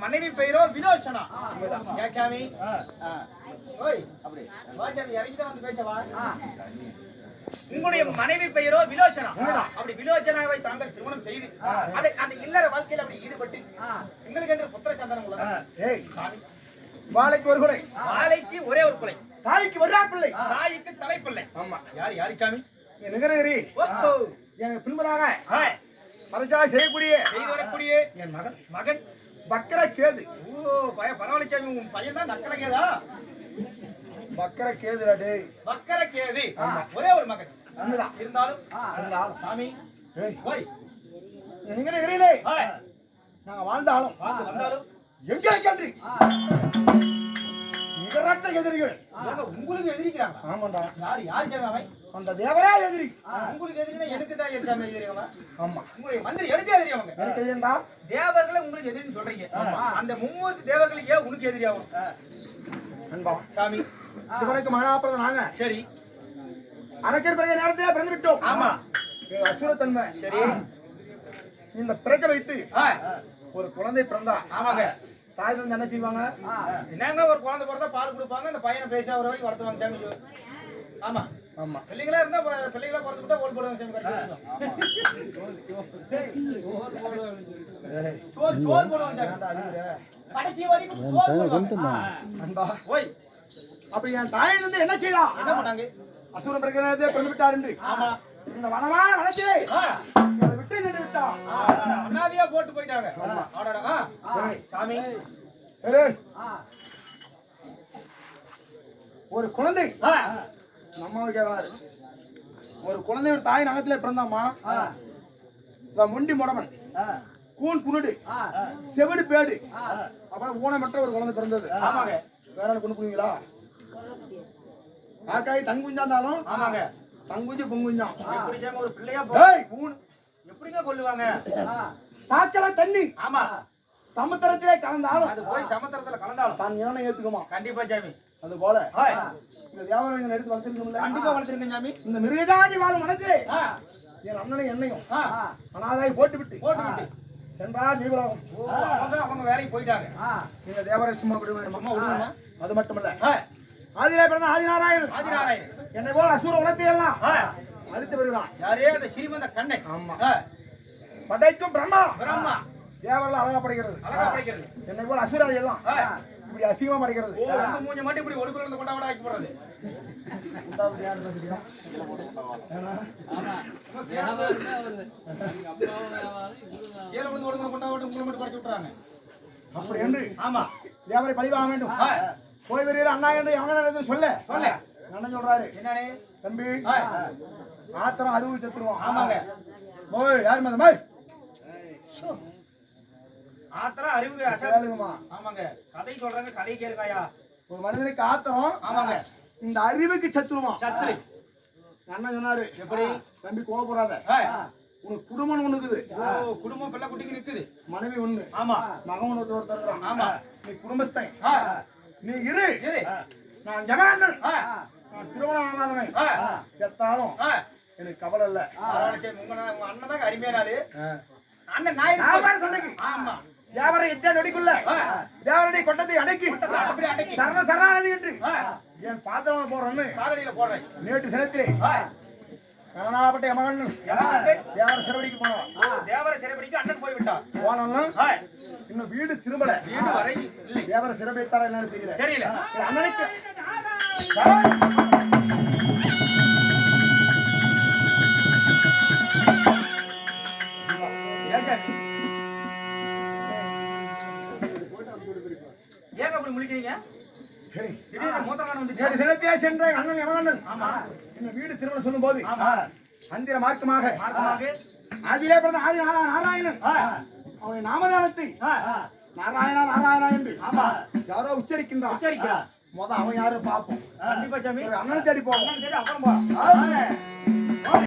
மனைவி பெயரோ வினோஷனா ஏன் சாமி? ஆ. ஓய் அப்படி. வா சாமி இறங்கிதான் வந்து பேசவா உங்களுடைய மனைவி பெயரோ விலோச்சனா அப்படி விலோச்சனாவை தாங்கள் திருமணம் செய்து அப்படி அந்த இல்லற வாழ்க்கையில அப்படி ஈடுபட்டு எங்களுக்கு என்று புத்திர சந்தானம் வாழைக்கு ஒரு குலை. வாழைக்கு ஒரே ஒரு பிள்ளை தாய்க்கு ஒரே பிள்ளை தாய்க்கு தலைப்பிள்ளை. ஆமா. யார் யாரு சாமி? நிகரகிரி. எங்க பின்பதாக மறைச்சா செய்யக்கூடிய செய்து வரக்கூடிய என் மகன். மகன். பக்கர கேது. ஓ பய பரவாயில்ல சாமி உன் பையன் தான் நக்கல கேதா? பக்கர கேதுடா டேய். மக்கர கேது. ஒரே ஒரு மகன். இருந்தாலும் இருந்தாலும். சாமி என் நிகரகிரியிலே ஆ, நாங்க வாழ்ந்தாலும் வாழ்ந்து வந்தாலும். எங்களுக்கு அன்றி நிகரற்ற எதிரிகள். உங்களுக்கு எதிரிக்கிறாங்க ஆமாண்டா. யார் யார் அவன்? அந்த தேவரா எதிரி. உங்களுக்கு எதிரினா எனக்கு தான் என் சாமி எதிரி அவன். ஆமா. உங்களுடைய மந்திரி எனக்கு எதிரி அவங்க. எனக்கு எதிரண்டா? தேவர்களை உங்களுக்கு எதிரின்னு சொல்றீங்க. அந்த மும்மூர்த்தி தேவர்களுக்கு ஏன் உனக்கு எதிரி ஆகும். அன்பா சாமி. சிவனுக்கு மகனாப்பிறந்த நாங்க. சரி. அரக்கர் பிறகு நேரத்திலே பிறந்து விட்டோம் ஆமா அசுரத்தன்மை. சரி. இந்த பிறக்க வைத்து ஒரு குழந்தை பிறந்தா. ஆமாங்க. தாய் வந்து என்ன செய்வாங்க? என்னங்க ஒரு குழந்தை பிறந்தா பால் கொடுப்பாங்க அந்த பையனை பேச ஒரு வரைக்கும் வளர்த்துவாங்க சாமி ஆமா. ஆமா. பிள்ளைங்களா இருந்தா பிள்ளைங்களா பிறந்து விட்டா ஓல் போடுவாங்க சாமி கடைசி சோறு போடுவாங்க? கடைசி வரைக்கும் சோறு போடுவாங்க. அன்பா. ஓய். அப்ப என் தாய் வந்து என்ன செய்யலாம் என்ன பண்ணாங்க? அசுரன் பிறகு நேரத்திலே பிறந்து விட்டார் என்று. ஆமா. இந்த வனமா வளர்ச்சி விட்டு நின்று விட்டான் அனாதையா போட்டு போயிட்டாங்க. ஆமா. ஆடாடா. சாமி. ஏய், ஒரு குழந்தை. நம்ம ஒரு குழந்தை ஒரு தாய் நகத்திலே பிறந்தாமா இந்த முண்டி முடமன் கூன் குருடு. செவிடு பேடு. அப்புறம் ஊனமற்ற ஒரு குழந்தை பிறந்தது. ஆமாங்க. வேற கொண்டு போவீங்களா காக்காய் தங்குஞ்சா இருந்தாலும் ஆமாங்க. தங்குஞ்சு சாமி ஒரு பிள்ளையா எப்படிங்க கொல்லுவாங்க? சாக்கல தண்ணி. ஆமா. சமுத்திரத்திலே கலந்தாலும். அது போய் சமுத்திரத்துல கலந்தாலும். தான் ஞானம் ஏத்துக்குமா? கண்டிப்பா சாமி. அது போல. இந்த வியாபாரம் எடுத்து வச்சிருக்கோம்ல கண்டிப்பா வளர்த்துருங்க சாமி. இந்த மிருகஜாதி வாழும் மனசு. என் அண்ணனை என்னையும் அனாதாய் போட்டு விட்டு போட்டு விட்டு. சென்றா ஜீவலாகும் ஓ, அவங்க வேலைக்கு போயிட்டாங்க. இந்த தேவரை சும்மா விட வேண்டுமா அம்மா. விடுங்கம்மா. அது மட்டுமல்ல. ஆ, ஆதிலே பிறந்த ஆதிநாராயணன். ஆதிநாராயணன். என்னை போல அசூர உலகத்தை எல்லாம் அழித்து வருகிறான் யாரே அந்த ஸ்ரீமந்த கண்ணன். ஆமா. படைக்கும் பிரம்மா. பிரம்மா. தேவர்கள் அழகா படைக்கிறது அழகா படிக்கிறது என்னை போல அசுராதி எல்லாம் இப்படி அசிங்கமா படைக்கிறது. மூஞ்ச மட்டும் இப்படி ஒடுக்குல இருந்து கொண்டா கொண்டா ஆக்கி ஏழு வந்து ஒடுக்குல கொண்டா ஓட்டு உங்களை மட்டும் படிச்சு விட்டுறாங்க. அப்படி என்று? ஆமா. தேவரை பழிவாக வேண்டும். போய் வருகிற அண்ணா என்று எவன சொல்ல. சொல்லு. என்ன சொல்றாரு? என்னடே? தம்பி ஆத்திரம் அறுவை செத்துருவான். ஆமாங்க. ஓய் யார் மதம் ஆத்திரம் அறிவு கேளுங்கம்மா. ஆமாங்க. கதை சொல்றாங்க கதை கேளுக்காயா ஒரு மனிதனுக்கு ஆத்திரம். ஆமாங்க. இந்த அறிவுக்கு சத்துருவான் சத்துரு. அண்ணன் சொன்னாரு. எப்படி? தம்பி கோவப்படாத. உனக்கு குடும்பம் ஒண்ணு இருக்குது. ஓ குடும்பம் பிள்ளை குட்டிக்கு நிக்குது. மனைவி ஒண்ணு. ஆமா. மகன் ஒன்று ஒருத்தர். ஆமா. நீ குடும்பஸ்தன். நீ இரு. இரு. நான் ஜமானன் நான் திருமணம் ஆகாதவன். செத்தாலும். எனக்கு கவலை இல்ல. உங்க அண்ணன் தாங்க அருமையான. அண்ணன் நான் சொன்னேன். ஆமா. தேவரை எட்ட நொடிக்குள்ள. தேவரடி கொண்டதை அடக்கி. சரண சரணாகதி என்று. என் பாத்திரம் போடுறேன் நேற்று சிலத்திலே ஆ, கரணாப்பட்ட மகன் தேவர சிறுவடிக்கு போனோம். தேவர சிறைப்படிக்கு அண்ணன் போய் விட்டான் போனோம்னா இன்னும் வீடு திரும்பல. வீடு வரை தேவர சிறப்பித்தாரா என்னன்னு தெரியல. தெரியல. அண்ணனுக்கு. ஏங்க. யமகண்ணன் ஆமா. இன்னும் வீடு திருமணம் சொல்லும் போது ஆமா அந்திர மார்க்கமாக. மார்க்கமாக. அதிலே பிறந்த ஆதி நா- நாராயணன். ஆ, அவனை நாமதானத்தை. நாராயணா நாராயணா என்று. ஆமா. யாரோ உச்சரிக்கின்றான். உச்சரிக்கிறா. முத அவன் யாரு? பாப்போம். கண்டிப்பா சாமி. அண்ணன் தேடி போவோம். அப்புறம் போ.